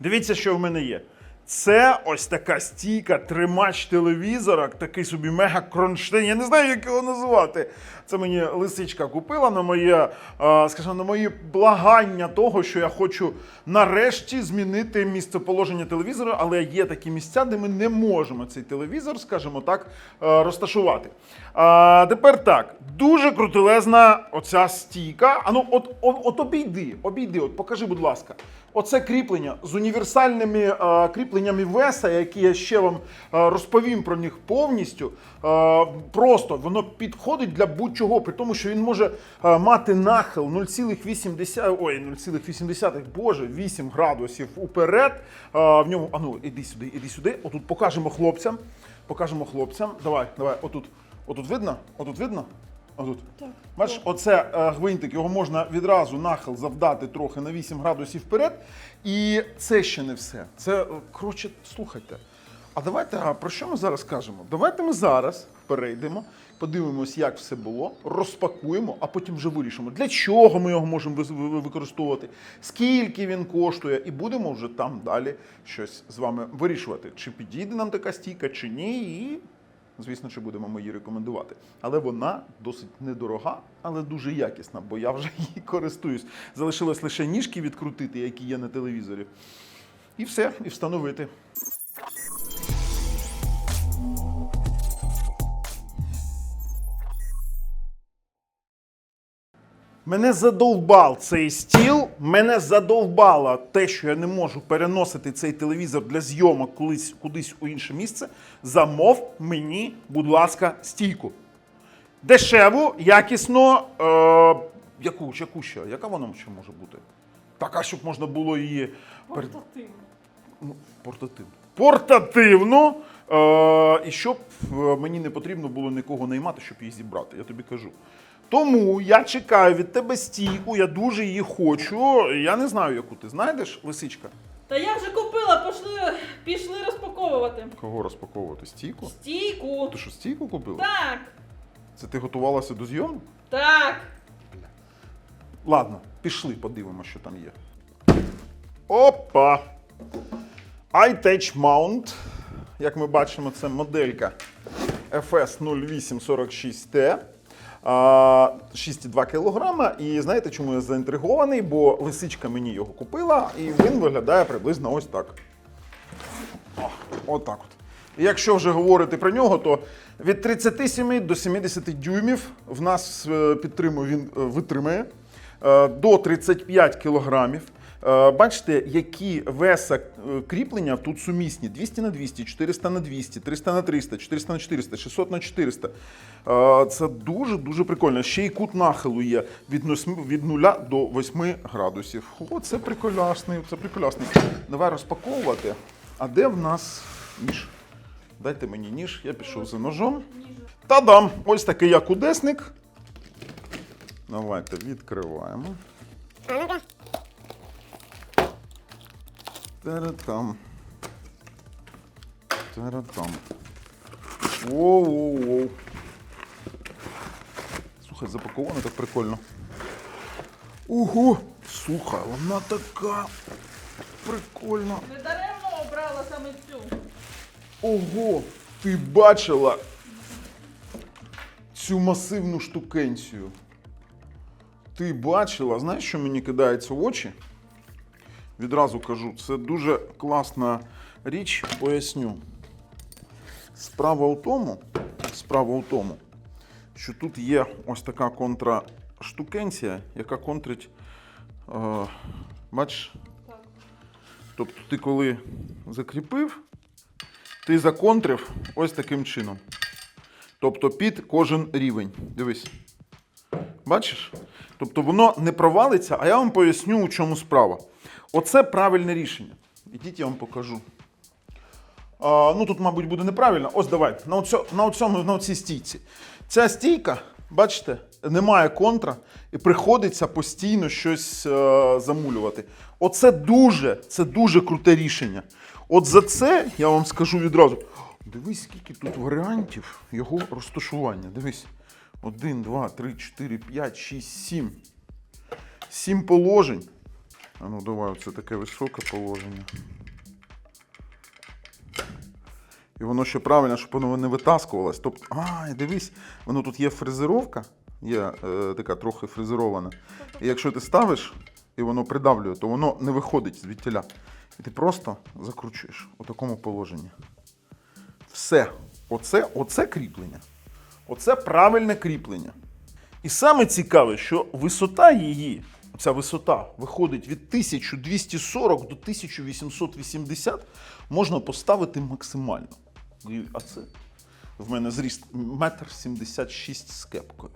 Дивіться, що в мене є. Це ось така стійка, тримач телевізора, такий собі мега кронштейн. Я не знаю, як його називати. Це мені лисичка купила на моє, е, скажімо, на мої благання того, що я хочу нарешті змінити місцеположення телевізора, але є такі місця, де ми не можемо цей телевізор, скажімо так, е, розташувати. А, тепер так, дуже крутелезна оця стійка. А ну, от, от, от обійди, обійди, от покажи, будь ласка. Оце кріплення з універсальними е, кріпленнями веса, які я ще вам е, розповім про них повністю. Е, просто воно підходить для будь-чого, при тому, що він може е, мати нахил 0,8, ой, 0,8, боже, 8 градусів уперед. В ньому, а ну, іди сюди, іди сюди. Отут покажемо хлопцям. Покажемо хлопцям. Давай, давай, отут. Отут видно? Отут видно? Отут. Так. Бачиш, оце е, гвинтик, його можна відразу нахил завдати трохи на 8 градусів вперед. І це ще не все. Це, е, коротше, слухайте. А давайте, а про що ми зараз кажемо? Давайте ми зараз перейдемо, подивимось, як все було, розпакуємо, а потім вже вирішимо, для чого ми його можемо вис- ви- використовувати, скільки він коштує, і будемо вже там далі щось з вами вирішувати, чи підійде нам така стійка, чи ні. І Звісно, що будемо ми її рекомендувати. Але вона досить недорога, але дуже якісна, бо я вже її користуюсь. Залишилось лише ніжки відкрутити, які є на телевізорі. І все, і встановити. Мене задовбав цей стіл. Мене задовбало те, що я не можу переносити цей телевізор для зйомок кудись, кудись у інше місце. Замов мені, будь ласка, стійку. Дешеву, якісно. Е, яку, яку ще? Яка вона ще може бути? Така, щоб можна було її Портативно. ну, портативну. Портативну. Е, і щоб е, мені не потрібно було нікого наймати, щоб її зібрати, я тобі кажу. Тому я чекаю від тебе стійку, я дуже її хочу. Я не знаю, яку ти знайдеш, лисичка. Та я вже купила, пішли, пішли розпаковувати. Кого розпаковувати? Стійку? Стійку. Ти що, стійку купила? Так, Це ти готувалася до зйомок? так. Ладно, пішли, подивимося, що там є. Опа! iTouch Mount. Як ми бачимо, це моделька FS0846T. а, 6,2 кг. І знаєте, чому я заінтригований? Бо лисичка мені його купила, і він виглядає приблизно ось так. Отак от. Якщо вже говорити про нього, то від 37 до 70 дюймів в нас е, підтримує, він е, витримає е, до 35 кілограмів. Е, Бачите, які веса е, кріплення тут сумісні: 200 на 200, 400 на 200, 300 на 300, 400 на 400, 600 на 400. Е, Це дуже-дуже прикольно. Ще й кут нахилу є від 0 від 0 до 8 градусів. О, це приколясний, це приколясний. Давай розпаковувати. А де в нас ніж? Дайте мені ніж, я пішов за ножом. Та-дам! Ось такий я кудесник. Давайте відкриваємо. Та-ра-там. Та-ра-там. Воу-воу-воу. Слухай, запаковано так прикольно. Ого! Слухай, вона така прикольна. Не даремно обрала саме цю. Ого, ти бачила цю масивну штукенцію. Ти бачила, знаєш, що мені кидається в очі? Відразу кажу, це дуже класна річ, поясню. Справа у тому, справа у тому, що тут є ось така контраштукенція, яка контрить. Е, бачиш? Так. Тобто ти коли закріпив, ти законтрив ось таким чином. Тобто під кожен рівень. Дивись. Бачиш? Тобто воно не провалиться, а я вам поясню, у чому справа. Оце правильне рішення. Ідіть, я вам покажу. А, ну тут, мабуть, буде неправильно. Ось давай. На, оцьо, на, оцьому, на оцій стійці. Ця стійка, бачите, немає контра, і приходиться постійно щось е, замулювати. Оце дуже, це дуже круте рішення. От за це я вам скажу відразу. Дивись, скільки тут варіантів його розташування. Дивись. Один, два, три, чотири, п'ять, шість, сім. Сім положень. А ну давай, це таке високе положення. І воно ще правильно, щоб воно не витаскувалось. Тобто, а, дивись, воно тут є фрезеровка, є е, така трохи фрезерована. І якщо ти ставиш і воно придавлює, то воно не виходить звідтіля. І ти просто закручуєш у такому положенні. Все. Оце, оце кріплення. Оце правильне кріплення. І саме цікаве, що висота її, ця висота виходить від 1240 до 1880, можна поставити максимально. А це в мене зріст метр 76 з кепкою.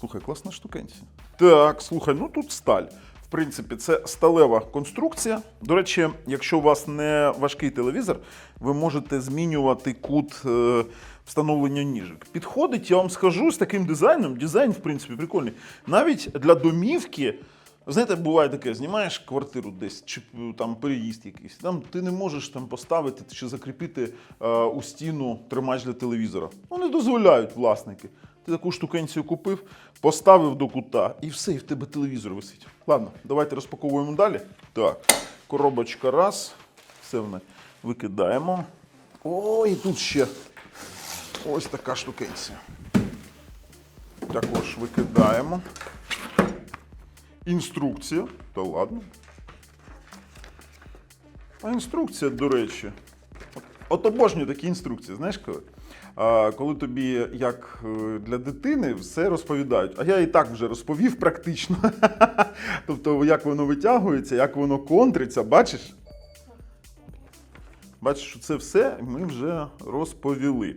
Слухай, класна штукенція. Так, слухай, ну тут сталь. В принципі, це сталева конструкція. До речі, якщо у вас не важкий телевізор, ви можете змінювати кут е, встановлення ніжок. Підходить, я вам скажу, з таким дизайном. Дизайн, в принципі, прикольний. Навіть для домівки. Знаєте, буває таке, знімаєш квартиру десь, чи е, там переїзд якийсь. Там ти не можеш там поставити чи закріпити е, у стіну тримач для телевізора. Не дозволяють власники. Ти таку штукенцію купив, поставив до кута, і все, і в тебе телевізор висить. Ладно, давайте розпаковуємо далі. Так, коробочка раз. Все в неї викидаємо. О, і тут ще ось така штукенція. Також викидаємо. Інструкція. Та ладно. А інструкція, до речі. От, обожнюю такі інструкції, знаєш коли? А, коли тобі, як е, для дитини, все розповідають. А я і так вже розповів практично. тобто, як воно витягується, як воно контриться, бачиш? Бачиш, що це все ми вже розповіли.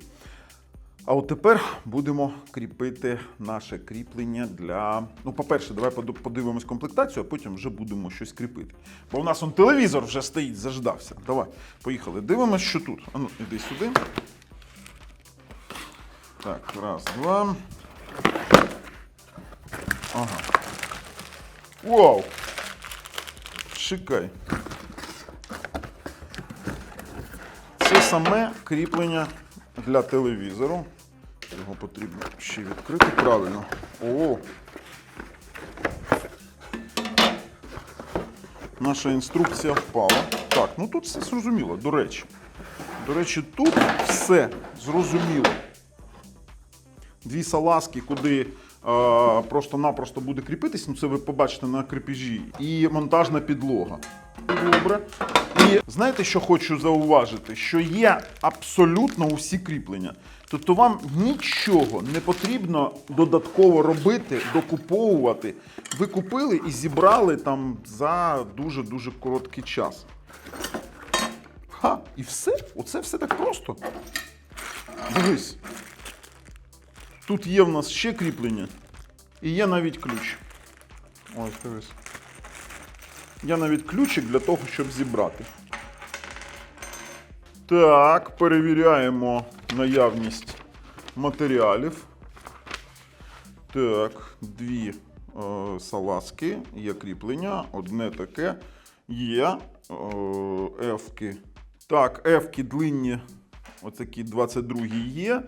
А от тепер будемо кріпити наше кріплення для. Ну, по-перше, давай подивимось комплектацію, а потім вже будемо щось кріпити. Бо в нас он телевізор вже стоїть, заждався. Давай, поїхали. Дивимось, що тут. А ну, іди сюди. Так, раз, два. Ага. Вау! Шикай. Це саме кріплення для телевізору. Його потрібно ще відкрити правильно. О! Наша інструкція впала. Так, ну тут все зрозуміло, до речі. До речі, тут все зрозуміло. Дві салазки, куди е, просто-напросто буде кріпитись, ну це ви побачите на крепежі, і монтажна підлога. Добре. І знаєте, що хочу зауважити? Що є абсолютно усі кріплення. Тобто вам нічого не потрібно додатково робити, докуповувати. Ви купили і зібрали там за дуже-дуже короткий час. Ха, і все? Оце все так просто. Дивись. Тут є в нас ще кріплення. І є навіть ключ. Ось, дивись. Є навіть ключик для того, щоб зібрати. Так, перевіряємо наявність матеріалів. Так, дві е, салазки, є кріплення, одне таке. Є е, ефки. Так, ефки длинні, отакі 22 є. Е,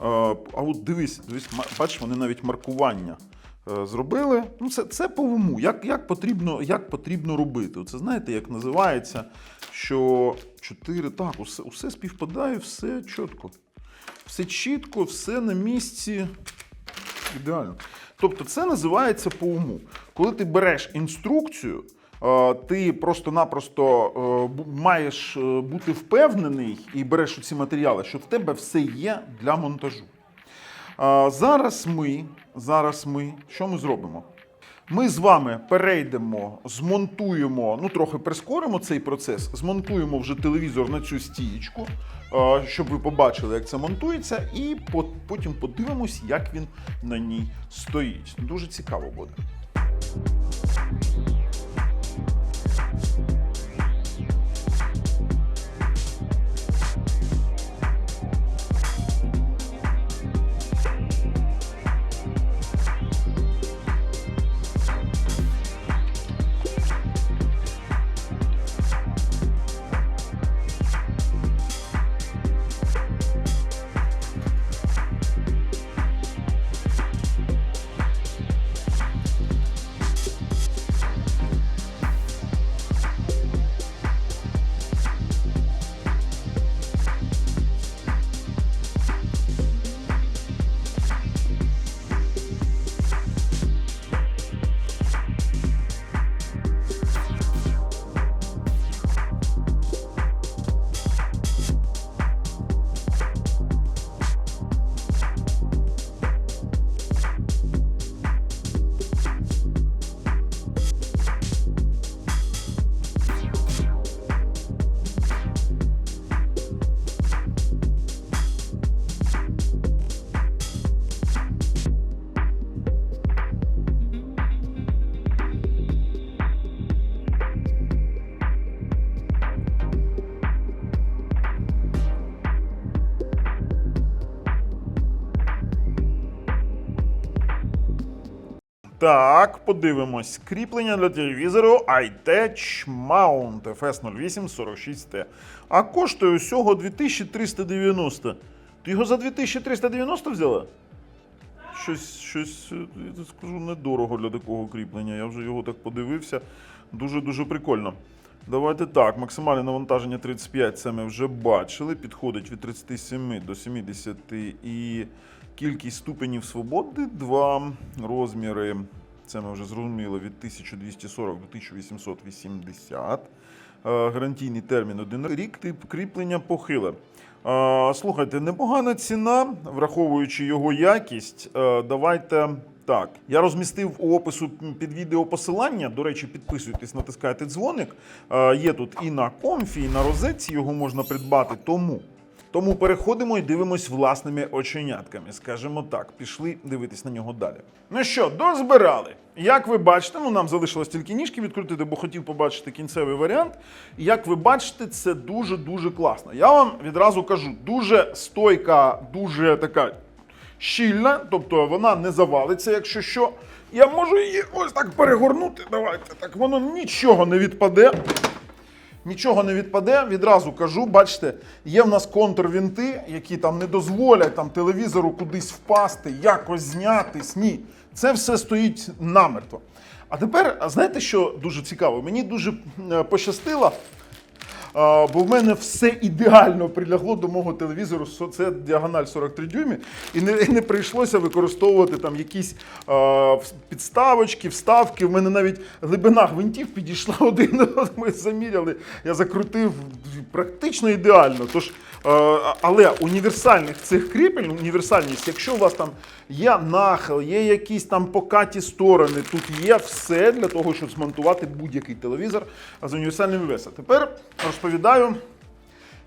а от дивись, дивись, бачиш, вони навіть маркування е, зробили. Ну, це, це по уму. Як, як, потрібно, як потрібно робити? Це знаєте, як називається, що 4, так, усе, усе співпадає, все чітко. Все чітко, все на місці. Ідеально. Тобто це називається по уму. Коли ти береш інструкцію, е, ти просто-напросто е, маєш е, бути впевнений і береш ці матеріали, що в тебе все є для монтажу. Зараз ми, зараз ми, що ми зробимо? Ми з вами перейдемо, змонтуємо, ну трохи прискоримо цей процес, змонтуємо вже телевізор на цю стієчку, щоб ви побачили, як це монтується, і по- потім подивимось, як він на ній стоїть. Дуже цікаво буде. Так, подивимось. Кріплення для телевізору iTech Mount FS0846T. А коштує усього 2390. Ти його за 2390 взяла? Щось, щось, я скажу, недорого для такого кріплення. Я вже його так подивився. Дуже-дуже прикольно. Давайте так, максимальне навантаження 35, це ми вже бачили. Підходить від 37 до 70 і кількість ступенів свободи 2 розміри. Це ми вже зрозуміли від 1240 до 1880. Е, Гарантійний термін один рік, тип кріплення похиле. Е, Слухайте, непогана ціна, враховуючи його якість. Е, Давайте так. Я розмістив у опису під відео посилання. До речі, підписуйтесь, натискайте дзвоник. Е, Є тут і на комфі, і на розетці його можна придбати. Тому. Тому переходимо і дивимось власними оченятками. Скажімо так, пішли дивитись на нього далі. Ну що, дозбирали. Як ви бачите, ну нам залишилось тільки ніжки відкрутити, бо хотів побачити кінцевий варіант. І як ви бачите, це дуже-дуже класно. Я вам відразу кажу, дуже стойка, дуже така щільна, тобто вона не завалиться, якщо що. Я можу її ось так перегорнути. Давайте так, воно нічого не відпаде. Нічого не відпаде, відразу кажу, бачите, є в нас контрвінти, які там не дозволять там, телевізору кудись впасти, якось знятись. Ні, це все стоїть намертво. А тепер, знаєте, що дуже цікаво? Мені дуже е, пощастило, бо в мене все ідеально прилягло до мого телевізору. Це діагональ 43 дюймі, і не, і не прийшлося використовувати там якісь а, підставочки, вставки. В мене навіть глибина гвинтів підійшла один. Ми заміряли. Я закрутив практично ідеально. Тож, але універсальних цих кріпель, універсальність, якщо у вас там є нахил, є якісь там покаті сторони, тут є все для того, щоб змонтувати будь-який телевізор з універсальним весом. Тепер розповідаю,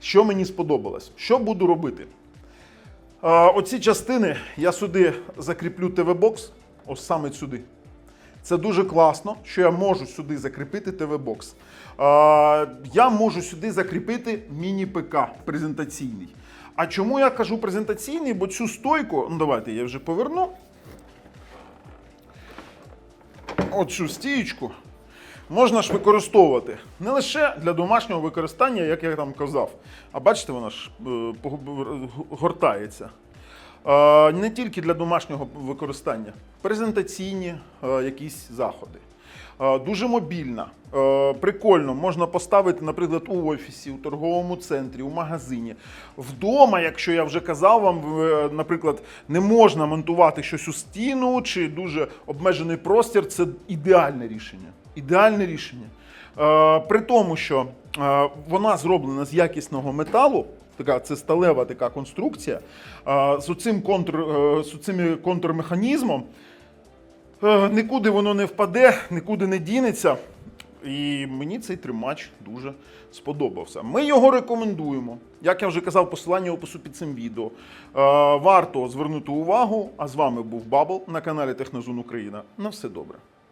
що мені сподобалось. Що буду робити? Оці частини я сюди закріплю ТВ-бокс, ось саме сюди. Це дуже класно, що я можу сюди закріпити ТВ-бокс. Я можу сюди закріпити міні-ПК презентаційний. А чому я кажу презентаційний? Бо цю стойку, ну давайте я вже поверну. Оцю стієчку можна ж використовувати не лише для домашнього використання, як я там казав. А бачите, вона ж е, гортається. Е, Не тільки для домашнього використання, презентаційні е, якісь заходи. Е, Дуже мобільна, прикольно. Можна поставити, наприклад, у офісі, у торговому центрі, у магазині. Вдома, якщо я вже казав вам, наприклад, не можна монтувати щось у стіну чи дуже обмежений простір, це ідеальне рішення. Ідеальне рішення. Е, При тому, що е, вона зроблена з якісного металу, така це сталева така конструкція, е, з цим контр, з цим контрмеханізмом. Нікуди воно не впаде, нікуди не дінеться. І мені цей тримач дуже сподобався. Ми його рекомендуємо. Як я вже казав, посилання опису під цим відео. Варто звернути увагу. А з вами був Бабл на каналі Технозон Україна. На все добре.